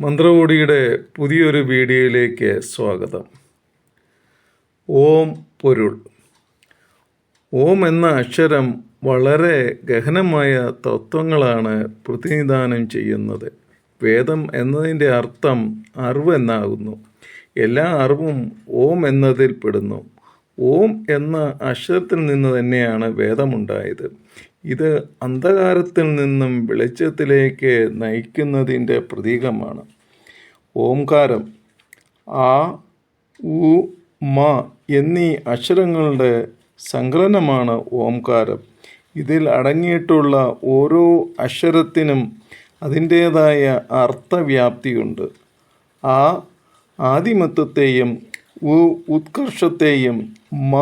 മന്ത്രകോടിയുടെ പുതിയൊരു വീഡിയോയിലേക്ക് സ്വാഗതം. ഓം പൊരുൾ. ഓം എന്ന അക്ഷരം വളരെ ഗഹനമായ തത്വങ്ങളാണ് പ്രതിനിധാനം ചെയ്യുന്നത്. വേദം എന്നതിന്റെ അർത്ഥം അറിവ് എന്നാകുന്നു. എല്ലാ അറിവും ഓം എന്നതിൽ പെടുന്നു ഓം എന്ന അക്ഷരത്തിൽ നിന്ന് തന്നെയാണ് വേദമുണ്ടായത്. ഇത് അന്ധകാരത്തിൽ നിന്നും വെളിച്ചത്തിലേക്ക് നയിക്കുന്നതിന്റെ പ്രതീകമാണ്. ഓംകാരം ആ ഉ മ എന്നീ അക്ഷരങ്ങളുടെ സങ്കലനമാണ് ഓംകാരം. ഇതിൽ അടങ്ങിയിട്ടുള്ള ഓരോ അക്ഷരത്തിനും അതിന്റേതായ അർത്ഥവ്യാപ്തിയുണ്ട്. ആ ആദിമത്വത്തെയും ഉ ഉത്കർഷത്തെയും മ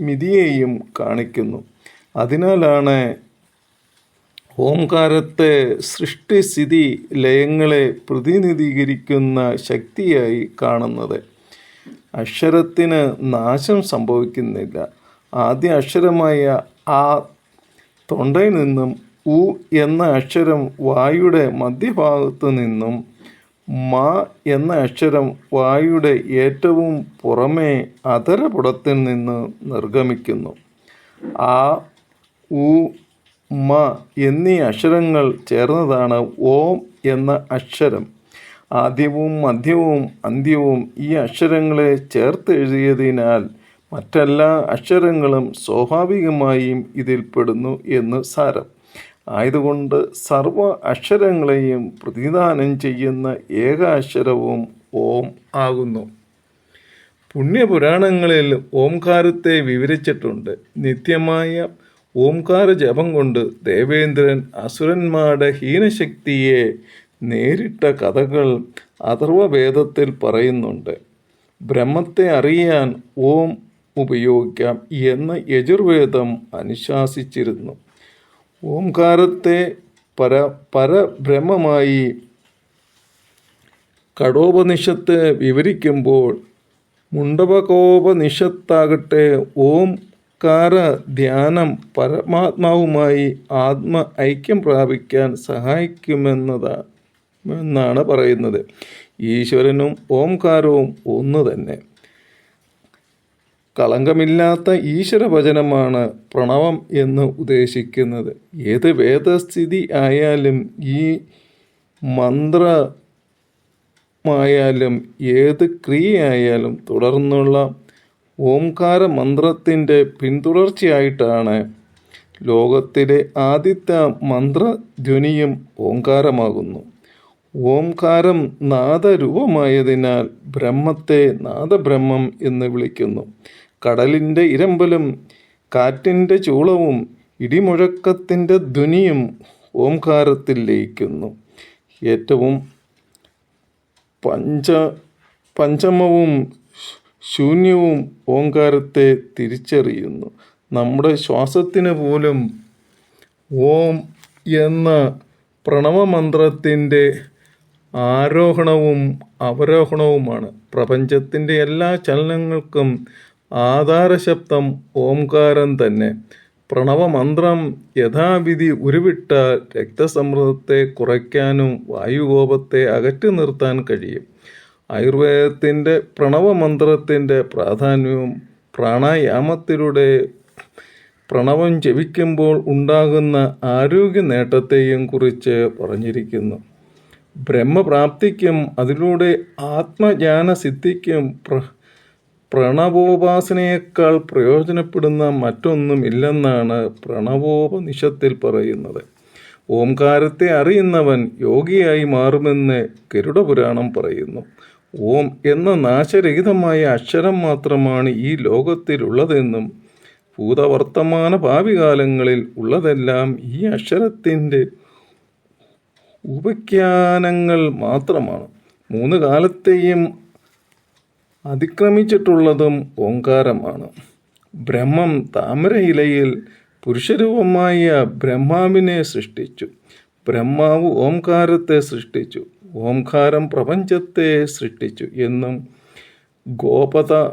മിതിയെയും കാണിക്കുന്നു. അതിനാലാണ് ഓംകാരത്തെ സൃഷ്ടിസ്ഥിതി ലയങ്ങളെ പ്രതിനിധീകരിക്കുന്ന ശക്തിയായി കാണുന്നത്. അക്ഷരത്തിന് നാശം സംഭവിക്കുന്നില്ല. ആദ്യ അക്ഷരമായ ആ തൊണ്ടയിൽ നിന്നും ഉ എന്ന അക്ഷരം വായുടെ മധ്യഭാഗത്ത് നിന്നും മാ എന്ന അക്ഷരം വായുടെ ഏറ്റവും പുറമേ അതരപുടത്തിൽ നിന്ന് നിർഗമിക്കുന്നു. ആ ഉ മ എന്നീ അക്ഷരങ്ങൾ ചേർന്നതാണ് ഓം എന്ന അക്ഷരം. ആദ്യവും മധ്യവും അന്ത്യവും ഈ അക്ഷരങ്ങളെ ചേർത്ത് എഴുതിയതിനാൽ മറ്റെല്ലാ അക്ഷരങ്ങളും സ്വാഭാവികമായും ഇതിൽപ്പെടുന്നു എന്ന് സാരം. ആയതുകൊണ്ട് സർവ അക്ഷരങ്ങളെയും പ്രതിദാനം ചെയ്യുന്ന ഏക അക്ഷരവും ഓം ആകുന്നു. പുണ്യപുരാണങ്ങളിൽ ഓംകാരത്തെ വിവരിച്ചിട്ടുണ്ട്. നിത്യമായ ഓംകാര ജപം കൊണ്ട് ദേവേന്ദ്രൻ അസുരന്മാരുടെ ഹീനശക്തിയെ നേരിട്ട കഥകൾ അഥർവവേദത്തിൽ പറയുന്നുണ്ട്. ബ്രഹ്മത്തെ അറിയാൻ ഓം ഉപയോഗിക്കാം എന്ന് യജുർവേദം അനുശാസിച്ചിരുന്നു. ഓംകാരത്തെ പര പരബ്രഹ്മമായി കടോപനിഷത്ത് വിവരിക്കുമ്പോൾ മുണ്ടപകോപനിഷത്താകട്ടെ ഓംകാര ധ്യാനം പരമാത്മാവുമായി ആത്മ ഐക്യം പ്രാപിക്കാൻ സഹായിക്കുമെന്നതാണ് എന്നാണ് പറയുന്നത്. ഈശ്വരനും ഓംകാരവും ഒന്ന് തന്നെ. കളങ്കമില്ലാത്ത ഈശ്വര ഭജനമാണ് പ്രണവം എന്ന് ഉദ്ദേശിക്കുന്നത്. ഏത് വേദസ്ഥിതി ആയാലും ഈ മന്ത്രമായാലും ഏത് ക്രിയയായാലും തുടർന്നുള്ള ഓംകാര മന്ത്രത്തിന്റെ പിന്തുടർച്ചയായിട്ടാണ് ലോകത്തിലെ ആദ്യത്തെ മന്ത്രധ്വനിയും ഓംകാരമാകുന്നു. ഓംകാരം നാദരൂപമായതിനാൽ ബ്രഹ്മത്തെ നാദബ്രഹ്മം എന്ന് വിളിക്കുന്നു. കടലിന്റെ ഇരമ്പലും കാറ്റിന്റെ ചൂളവും ഇടിമുഴക്കത്തിന്റെ ധ്വനിയും ഓംകാരത്തിൽ ലയിക്കുന്നു. ഏറ്റവും പഞ്ച പഞ്ചമവും ശൂന്യവും ഓങ്കാരത്തെ തിരിച്ചറിയുന്നു. നമ്മുടെ ശ്വാസത്തിന് പോലും ഓം എന്ന പ്രണവമന്ത്രത്തിന്റെ ആരോഹണവും അവരോഹണവുമാണ്. പ്രപഞ്ചത്തിന്റെ എല്ലാ ചലനങ്ങൾക്കും ആധാരശബ്ദം ഓംകാരം തന്നെ. പ്രണവമന്ത്രം യഥാവിധി ഉരുവിട്ട രക്തസമ്മർദ്ദത്തെ കുറയ്ക്കാനും വായുകോപത്തെ അകറ്റി നിർത്താൻ കഴിയും. ആയുർവേദത്തിന്റെ പ്രണവമന്ത്രത്തിന്റെ പ്രാധാന്യവും പ്രാണായാമത്തിലൂടെ പ്രണവം ജപിക്കുമ്പോൾ ഉണ്ടാകുന്ന ആരോഗ്യ നേട്ടത്തെയും കുറിച്ച് പറഞ്ഞിരിക്കുന്നു. ബ്രഹ്മപ്രാപ്തിക്കും അതിലൂടെ ആത്മജ്ഞാന സിദ്ധിക്കും പ്ര പ്രണവോപാസനയേക്കാൾ പ്രയോജനപ്പെടുന്ന മറ്റൊന്നുമില്ലെന്നാണ് പ്രണവോപനിഷത്തിൽ പറയുന്നത്. ഓംകാരത്തെ അറിയുന്നവൻ യോഗിയായി മാറുമെന്ന് ഗരുഡപുരാണം പറയുന്നു. ഓം എന്ന നാശരഹിതമായ അക്ഷരം മാത്രമാണ് ഈ ലോകത്തിലുള്ളതെന്നും ഭൂതവർത്തമാന ഭാവി കാലങ്ങളിൽ ഉള്ളതെല്ലാം ഈ അക്ഷരത്തിന്റെ ഉപഖ്യാനങ്ങൾ മാത്രമാണ്. മൂന്ന് കാലത്തെയും അതിക്രമിച്ചിട്ടുള്ളതും ഓങ്കാരമാണ് ബ്രഹ്മം താമര ഇലയിൽ പുരുഷരൂപമായ ബ്രഹ്മാവിനെ സൃഷ്ടിച്ചു. ബ്രഹ്മാവ് ഓംകാരത്തെ സൃഷ്ടിച്ചു. ഓംകാരം പ്രപഞ്ചത്തെ സൃഷ്ടിച്ചു എന്നും ഗോപത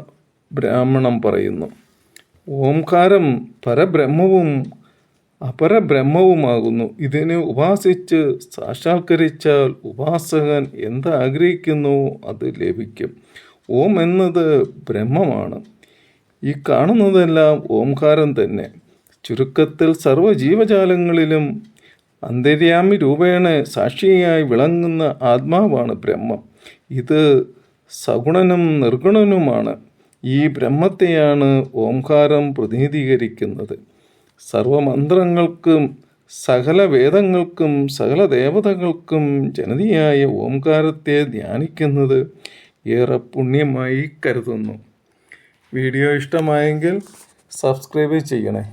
ബ്രാഹ്മണം പറയുന്നു. ഓംകാരം പരബ്രഹ്മവും അപരബ്രഹ്മവുമാകുന്നു. ഇതിനെ ഉപാസിച്ച് സാക്ഷാത്കരിച്ചാൽ ഉപാസകൻ എന്താഗ്രഹിക്കുന്നു അത് ലഭിക്കും. ഓം എന്നത് ബ്രഹ്മമാണ്. ഈ കാണുന്നതെല്ലാം ഓംകാരം തന്നെ. ചുരുക്കത്തിൽ സർവ ജീവജാലങ്ങളിലും അന്തര്യാമി രൂപേണ സാക്ഷിയായി വിളങ്ങുന്ന ആത്മാവാണ് ബ്രഹ്മം. ഇത് സഗുണനും നിർഗുണനുമാണ്. ഈ ബ്രഹ്മത്തെയാണ് ഓംകാരം പ്രതിനിധീകരിക്കുന്നത്. സർവമന്ത്രങ്ങൾക്കും സകല വേദങ്ങൾക്കും സകല ദേവതകൾക്കും ജനതിയായ ഓംകാരത്തെ ധ്യാനിക്കുന്നത് ഏറെ പുണ്യമായി കരുതുന്നു. വീഡിയോ ഇഷ്ടമായെങ്കിൽ സബ്സ്ക്രൈബ് ചെയ്യണേ.